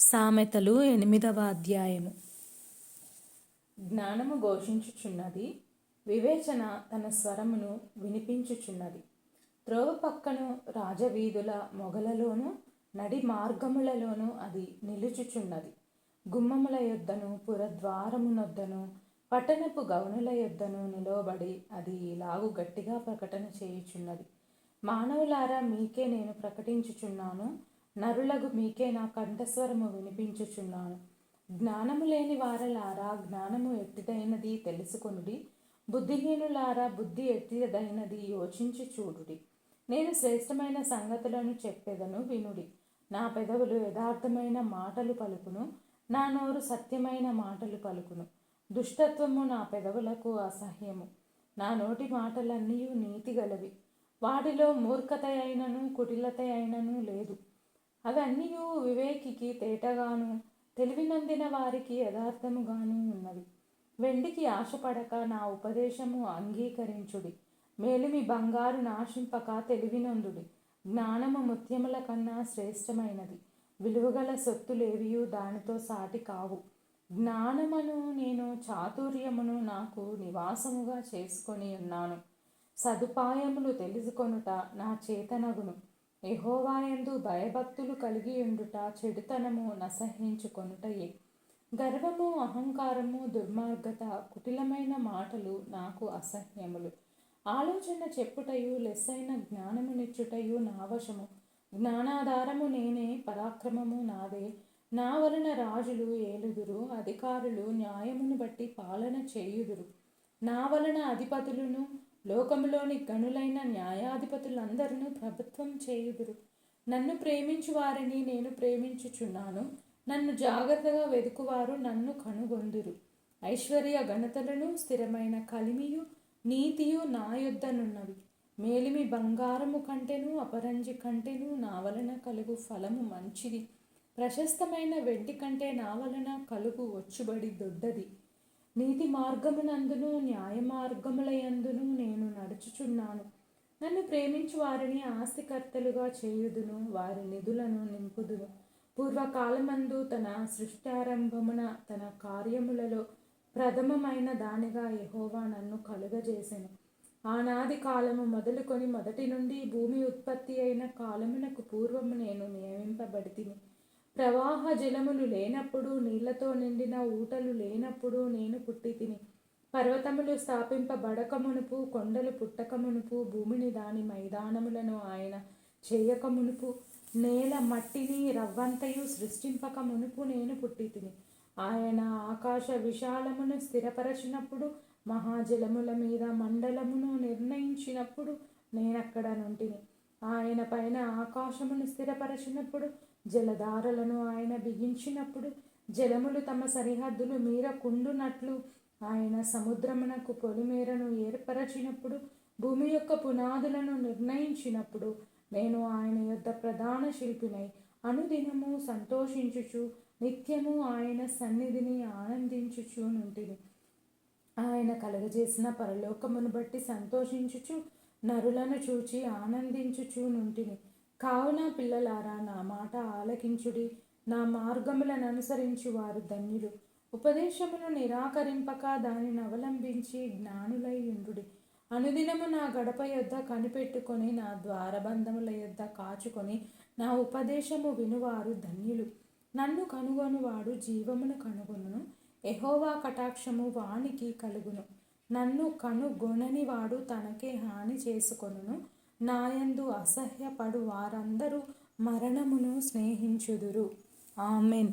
సామెతలు ఎనిమిదవ అధ్యాయము. జ్ఞానము ఘోషించుచున్నది వివేచన తన స్వరమును వినిపించుచున్నది. త్రోవ పక్కను రాజవీధుల మొగలలోను నడి మార్గములలోనూ అది నిలుచుచున్నది. గుమ్మముల యొద్దను పురద్వారమునొద్దను పట్టణపు గౌనుల యొద్దను నిలవబడి అది ఇలాగు గట్టిగా ప్రకటన చేయుచున్నది. మానవులారా మీకే నేను ప్రకటించుచున్నాను. నరులగు మీకే నా కంఠస్వరము వినిపించుచున్నాను. జ్ఞానము లేని వారలారా జ్ఞానము ఎట్టిదైనది తెలుసుకొనుడి. బుద్ధిహీనులారా బుద్ధి ఎట్టిదైనది యోచించి చూడుడి. నేను శ్రేష్టమైన సంగతులను చెప్పేదను వినుడి. నా పెదవులు యథార్థమైన మాటలు పలుకును. నా నోరు సత్యమైన మాటలు పలుకును. దుష్టత్వము నా పెదవులకు అసహ్యము. నా నోటి మాటలన్నీ నీతి గలవి. వాటిలో మూర్ఖత అయినను కుటిలత అయినను లేదు. అవన్నీ వివేకికి తేటగాను తెలివినందిన వారికి యథార్థముగాను ఉన్నవి. వెండికి ఆశపడక నా ఉపదేశము అంగీకరించుడి. మేలిమి బంగారు నాశింపక తెలివినందుడి. జ్ఞానము ముత్యముల కన్నా శ్రేష్టమైనది. విలువగల సొత్తులేవియు దానితో సాటి కావు. జ్ఞానమును నేను చాతుర్యమును నాకు నివాసముగా చేసుకొని ఉన్నాను. సదుపాయములు తెలుసుకొనుట నా చేతనగును. ఎహోవాయందు భయభక్తులు కలిగి ఉండుట చెడుతనము నసహించుకొనుటయే గర్వము అహంకారము దుర్మార్గత కుటిలమైన మాటలు నాకు అసహ్యములు. ఆలోచన చెప్పుటయు లెస్సైన జ్ఞానమునిచ్చుటయు నా వశము జ్ఞానాధారము నేనే పరాక్రమము నాదే. నా వలన రాజులు ఏలుదురు అధికారులు న్యాయమును బట్టి పాలన చేయుదురు. నా వలన అధిపతులను లోకములోని గనులైన న్యాయాధిపతులందరినూ ప్రభుత్వం చేయుదురు. నన్ను ప్రేమించు వారిని నేను ప్రేమించుచున్నాను. నన్ను జాగ్రత్తగా వెదుకువారు నన్ను కనుగొందురు. ఐశ్వర్య ఘనతలను స్థిరమైన కలిమియు నీతియు నా యొద్దనున్నవి. మేలిమి బంగారము కంటెను అపరంజి కంటెను నా వలన కలుగు ఫలము మంచిది. ప్రశస్తమైన వెండి కంటే నా వలన కలుగు వచ్చుబడి దొడ్డది. నీతి మార్గమునందును న్యాయ మార్గములయందును నేను నడుచుచున్నాను. నన్ను ప్రేమించు వారిని ఆస్తికర్తలుగా చేయుదును వారి నిధులను నింపుదును. పూర్వకాలమందు తన సృష్టారంభమున తన కార్యములలో ప్రథమమైన దానిగా యహోవా నన్ను కలుగజేసెను. ఆనాది కాలము మొదలుకొని మొదటి నుండి భూమి ఉత్పత్తి అయిన కాలమునకు పూర్వము నేను నియమింపబడితిని. ప్రవాహ జలములు లేనప్పుడు నీళ్ళతో నిండిన ఊటలు లేనప్పుడు నేను పుట్టి తిని పర్వతములు స్థాపింపబడకమునుపు కొండలు పుట్టకమునుపు భూమిని దాని మైదానములను ఆయన చేయకమునుపు. నేల మట్టిని రవ్వంతయు సృష్టింపక మునుపు నేను పుట్టి తిని ఆయన ఆకాశ విశాలమును స్థిరపరచినప్పుడు మహాజలముల మీద మండలమును నిర్ణయించినప్పుడు నేనక్కడ నుంటిని. ఆయన పైన ఆకాశమును స్థిరపరచినప్పుడు జలధారలను ఆయన బిగించినప్పుడు జలములు తమ సరిహద్దులు మీరకుండునట్లు ఆయన సముద్రమునకు పొలిమేరను ఏర్పరచినప్పుడు భూమి యొక్క పునాదులను నిర్ణయించినప్పుడు నేను ఆయన యొద్ద ప్రధాన శిల్పినై అనుదినము సంతోషించుచు నిత్యము ఆయన సన్నిధిని ఆనందించుచు నుంటిని. ఆయన కలగజేసిన పరలోకమును బట్టి సంతోషించుచు నరులను చూచి ఆనందించుచూనుంటిని కావున పిల్లలారా నా మాట ఆలకించుడి. నా మార్గములను అనుసరించి వారు ధన్యులు. ఉపదేశమును నిరాకరింపక దానిని అవలంబించి జ్ఞానులై ఉండుడి. అనుదినము నా గడప యొద్ద కనిపెట్టుకొని నా ద్వారబంధముల యొద్ద కాచుకొని నా ఉపదేశము వినువారు ధన్యులు. నన్ను కనుగొనువాడు జీవమును కనుగొనును. ఎహోవా కటాక్షము వానికి కలుగును. నన్ను కనుగొనని వాడు తనకే హాని చేసుకొనును. నాయందు అసహ్యపడు వారందరూ మరణమును స్నేహించుదురు. ఆమెన్.